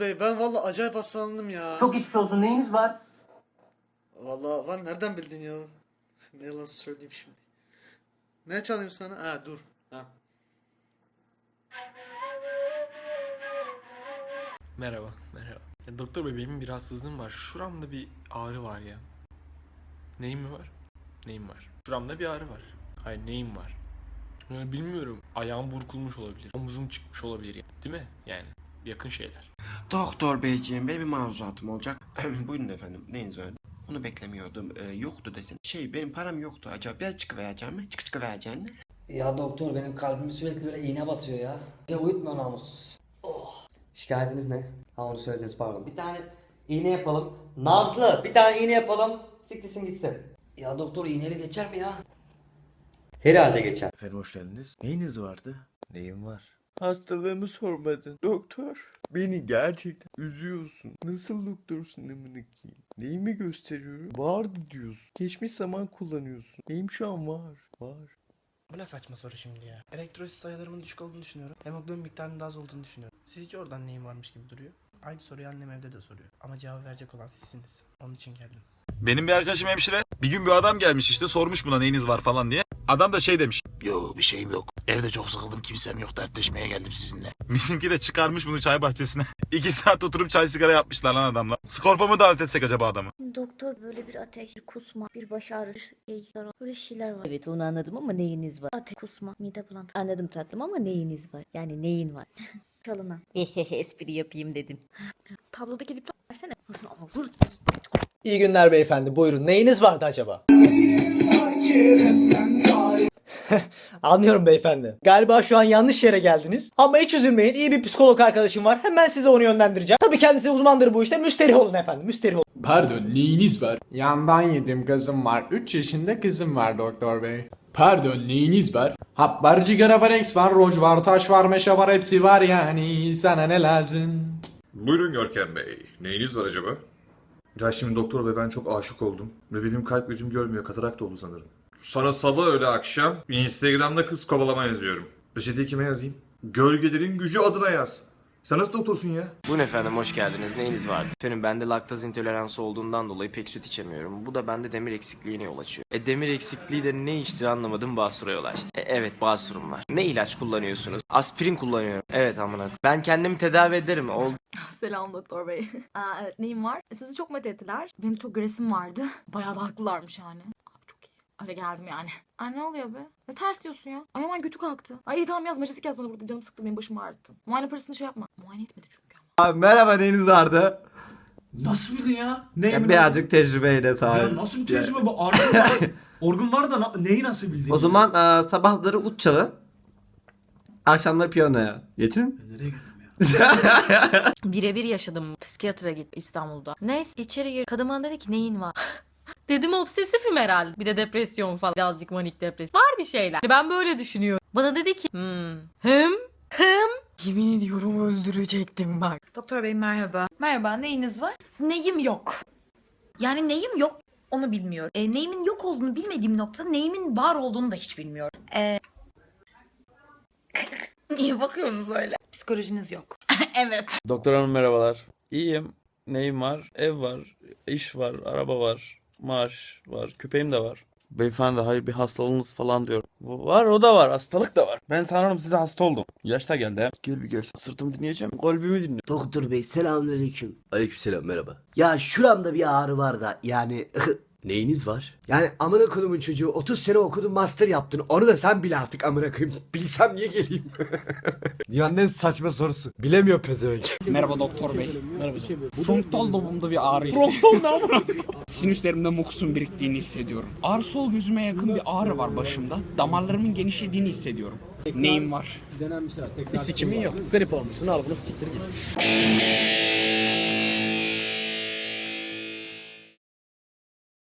bey ben vallahi acayip hastalandım ya. Çok geçmiş olsun neyiniz var? Vallahi var nereden bildin ya? Ne yalan söyleyeyim şimdi. Ne çalayım sana? Ha dur. Ha. Merhaba, merhaba. Ya doktor bey benim bir rahatsızlığım var. Şuramda bir ağrı var ya. Neyim mi var? Neyim var? Şuramda bir ağrı var. Hayır neyim var? Yani bilmiyorum. Ayağım burkulmuş olabilir. Omuzum çıkmış olabilir ya. Değil mi? Yani yakın şeyler. Doktor beyciğim benim bir maruzatım olacak. Buyurun efendim neyiniz var? Onu beklemiyordum. Ee, yoktu desin. Şey benim param yoktu acaba. Biraz çıkıvereceğim mi? Çık çıkıvereceğim mi? Ya doktor benim kalbim sürekli böyle iğne batıyor ya. Ya uyutma namussuz. Oh. Şikayetiniz ne? Ha onu söyleyeceğiz pardon. Bir tane iğne yapalım. Nazlı bir tane iğne yapalım. Siktirsin gitsin. Ya doktor iğneyle geçer mi ya? Herhalde geçer. Efendim hoş geldiniz. Neyiniz vardı? Neyim var? Hastalığımı sormadın. Doktor. Beni gerçekten üzüyorsun. Nasıl doktorsun amına koyayım? Neyimi gösteriyorum? Vardı diyorsun. Geçmiş zaman kullanıyorsun. Neyim şu an var? Var. Bu ne saçma soru şimdi ya. Elektrolit sayılarımın düşük olduğunu düşünüyorum. Hemoglobin miktarının daha az olduğunu düşünüyorum. Sizce oradan neyim varmış gibi duruyor? Aynı soruyu annem evde de soruyor. Ama cevap verecek olan sizsiniz. Onun için geldim. Benim bir arkadaşım hemşire. Bir gün bir adam gelmiş işte sormuş buna neyiniz var falan diye. Adam da şey demiş. Yok bir şeyim yok. Evde çok sıkıldım kimsem yok dertleşmeye geldim sizinle. Bizimki de çıkarmış bunu çay bahçesine. İki saat oturup çay sigara yapmışlar lan adamla. Skorpa mı davet etsek acaba adamı? Doktor böyle bir ateş, bir kusma, bir baş ağrısı, şeyler var. Böyle şeyler var. Evet onu anladım ama neyiniz var? Ateş, kusma, mide bulantı. Anladım tatlım ama neyiniz var? Yani neyin var? Çalınan. Espri yapayım dedim. Tablodaki dipten versene. İyi günler beyefendi. Buyurun. Neyiniz vardı acaba? Anlıyorum beyefendi. Galiba şu an yanlış yere geldiniz. Ama hiç üzülmeyin. İyi bir psikolog arkadaşım var. Hemen size onu yönlendireceğim. Tabii kendisi uzmandır bu işte. Müsterih olun efendim. Müsterih olun. Pardon neyiniz var? Yandan yedim kızım var. 3 yaşında kızım var doktor bey. Pardon neyiniz var? Hap var, cigara var, X var, roj var, taş var, meşe var hepsi var yani. Sana ne lazım? Buyurun Görkem Bey. Neyiniz var acaba? Ya şimdi doktor bey ben çok aşık oldum. Ve benim kalp gözüm görmüyor. Katarak oldu sanırım. Sana sabah öyle akşam Instagram'da kız kovalama yazıyorum. Reçeteyi kime yazayım? Gölgelerin gücü adına yaz. Sen nasıl doktorsun ya? Buyurun efendim hoş geldiniz. Neyiniz vardı? Efendim bende laktaz intoleransı olduğundan dolayı pek süt içemiyorum. Bu da bende demir eksikliğine yol açıyor. E demir eksikliği de ne içtir anlamadım basura yol açtı. E, evet basurum var. Ne ilaç kullanıyorsunuz? Aspirin kullanıyorum. Evet amına. Ben kendimi tedavi ederim. Oldu. Selam doktor bey. Aa, evet neyim var? Sizi çok met ettiler. Benim çok göresim vardı. Bayağı da haklılarmış yani. Abi. Öyle geldim yani. Ay ne oluyor be? Ne ters diyorsun ya? Ay hemen götü kalktı. Ay iyi tamam yaz majestik yaz bana burada canım sıktı benim başımı ağrıttın. Muayene parasını şey yapma. Muayene etmedi çünkü ama. merhaba neyiniz vardı? Nasıl bildin ya? Neyi Ya birazcık tecrübeyle sahip. nasıl bir tecrübe bu? Arka orgun var da neyi nasıl bildin? O zaman e, sabahları ut çalın. Akşamları piyanoya. Geçin. Nereye geldim ya? Birebir yaşadım. Psikiyatra git İstanbul'da. Neyse içeri gir. Kadın bana dedi ki neyin var? Dedim obsesifim herhalde. Bir de depresyon falan. Birazcık manik depresyon. Var bir şeyler. Ben böyle düşünüyorum. Bana dedi ki hmm. Hem hem Yemin ediyorum öldürecektim bak. Doktor bey merhaba. Merhaba neyiniz var? Neyim yok. Yani neyim yok onu bilmiyorum. E, neyimin yok olduğunu bilmediğim noktada neyimin var olduğunu da hiç bilmiyorum. E... Niye bakıyorsunuz öyle? Psikolojiniz yok. evet. Doktor hanım merhabalar. İyiyim. Neyim var? Ev var, iş var, araba var, maaş var, köpeğim de var. Beyefendi hayır bir hastalığınız falan diyor. Var o da var hastalık da var. Ben sanırım size hasta oldum. Yaş da geldi ha. Gel bir gel. Sırtımı dinleyeceğim. Kalbimi dinle. Doktor bey selamünaleyküm. Aleykümselam merhaba. Ya şuramda bir ağrı var da yani Neyiniz var? yani amına kodumun çocuğu 30 sene okudun master yaptın. Onu da sen bil artık amına koyayım. Bilsem niye geleyim? Dünyanın en saçma sorusu. Bilemiyor pezevenk. Merhaba doktor bey. Merhaba. Frontal lobumda bir ağrı hissediyorum. Sinüslerimde mukusun biriktiğini hissediyorum. Ağrı sol gözüme yakın bir ağrı var başımda. Damarlarımın genişlediğini hissediyorum. Neyim var? Bir sikimin yok. Grip olmuşsun al bunu siktir git.